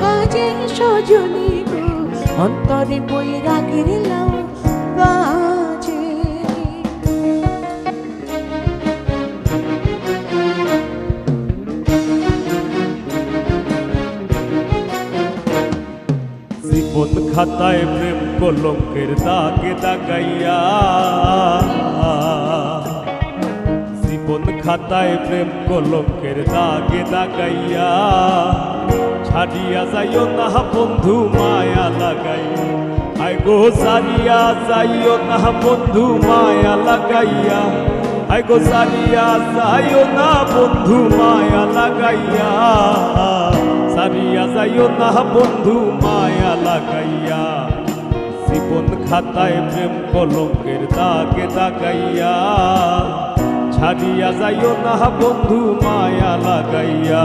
কাজে সজনী গো, অন্তরে বৈরাগীর লাওয়া বাজে জীবন খাতায় প্রেম কলঙ্কের দাগে দাগাইয়া। জীবন খাতায় প্রেম কলঙ্কের দাগে দাগাইয়া। ছাড়িয়া যাইও না বন্ধু মায়া লাগাই। আই গো সারিয়া যাইও না বন্ধু মায়া লাগাইয়া। আই গো সারিয়া যাইও না বন্ধু মায়া লাগাইয়া। সারিয়া যাইও না বন্ধু মায়া লাগাইয়া। জীবন খাতায় প্রেম কলঙ্কের দাগে দাগাইয়া। ছাড়িয়া যাইও না বন্ধু মায়া লাগাইয়া।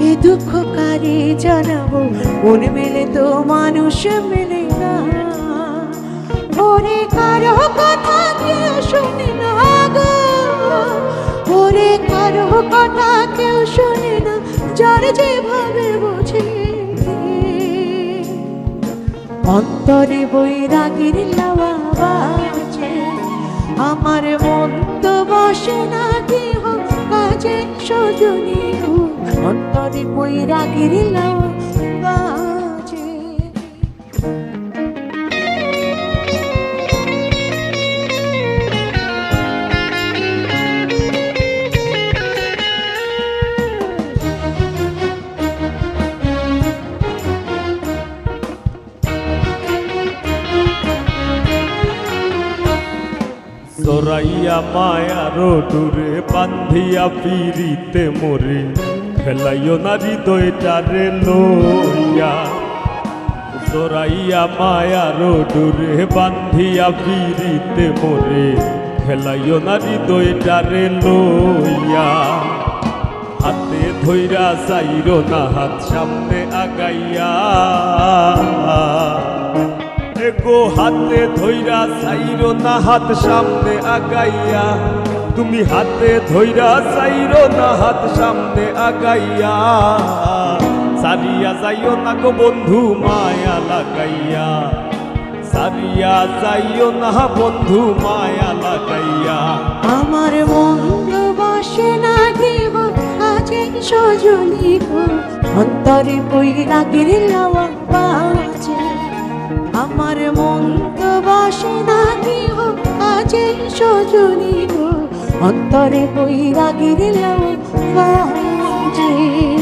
এ দুঃখ কারে জানাব? মন মেলে তো মানুষ মেলে না। ওরে কারও কথা কেউ শোনে না গো। ওরে কারও কথা কেউ শোনে না। যার যেভাবে বোঝে। অন্তরে বৈরাগীর লাওয়া বাজে। আমার মন তো বসে না দেহ কাজে সজনী গো। অন্তরে বৈরাগীর লাওয়া বাজে সরাইয়া মায়ার ডুরে বান্ধিয়া পিরিতে মোরে। খেলাইও না হৃদয়টারে লইয়া। সরাইয়া মায়ার ডুরে বান্ধিয়া পিরিতে মোরে খেলাইও না হৃদয়টারে লইয়া। হাতে ধৈরা চাইরো না হাত সামনে আগাইয়া। এগো হাতে ধৈরা চাইরো না হাত সামনে আগাইয়া। তুমি হাতে ধৈরা চাইরো না, হাত সামনে আগাইয়া। সারিয়া যাইও না গো বন্ধু, মায়া লাগাইয়া। সারিয়া যাইও না বন্ধু, মায়া লাগাইয়া। আমার মন্দ বসে না দেব কাজে সজনী অন্তরে বৈরাগীর লাওয়া বাজে আমার মন্দ বসে না দেব কাজে সজনী অন্তরে লাওয়া বাজে